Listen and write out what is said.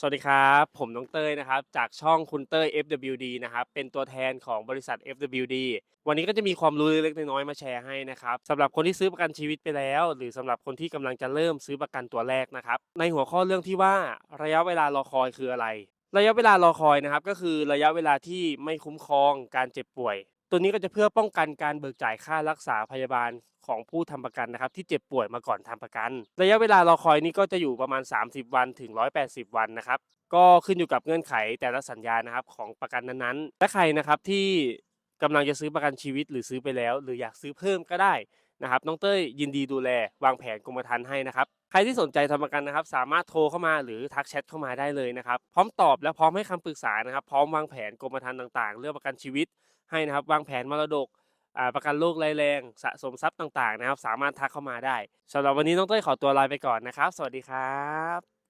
สวัสดีครับ ผมน้องเต้ยนะครับ จากช่องคุณเต้ย FWD นะครับ เป็นตัวแทนของบริษัท FWD วันนี้ก็จะมีความรู้เล็กๆน้อยๆมาแชร์ให้นะครับสำหรับคนที่ซื้อประกันชีวิตไปแล้ว หรือสำหรับคนที่กำลังจะเริ่มซื้อประกันตัวแรกนะครับ ในหัวข้อเรื่องที่ว่าระยะเวลารอคอยคืออะไร ระยะเวลารอคอยนะครับ ก็คือระยะเวลาที่ไม่คุ้มครองการเจ็บป่วย ตัวนี้ก็จะเพื่อป้องกันการเบิกจ่ายค่ารักษาพยาบาลของผู้ทำประกันนะครับที่เจ็บป่วยมาก่อนทำประกัน ระยะเวลารอคอยนี้ก็จะอยู่ประมาณ 30 วันถึง 180 วันนะครับ ก็ขึ้นอยู่กับเงื่อนไขแต่ละสัญญานะครับของประกันนั้นๆ และใครนะครับที่กำลังจะซื้อประกันชีวิตหรือซื้อไปแล้ว หรืออยากซื้อเพิ่มก็ได้ นะครับน้องเต้ยยินดีดูแล วางแผนกรมธรรม์ให้นะครับใครที่สนใจทำประกันนะครับ สามารถโทรเข้ามาหรือทักแชทเข้ามาได้เลยนะครับพร้อมตอบและพร้อมให้คำปรึกษานะครับ พร้อมวางแผนกรมธรรม์ต่าง ๆ เรื่องประกันชีวิตให้นะครับ วางแผนมรดกประกันโรครายแรงสะสมทรัพย์ต่างๆนะครับ สามารถทักเข้ามาได้สำหรับวันนี้น้องเต้ยขอตัวลาไปก่อนนะครับ สวัสดีครับ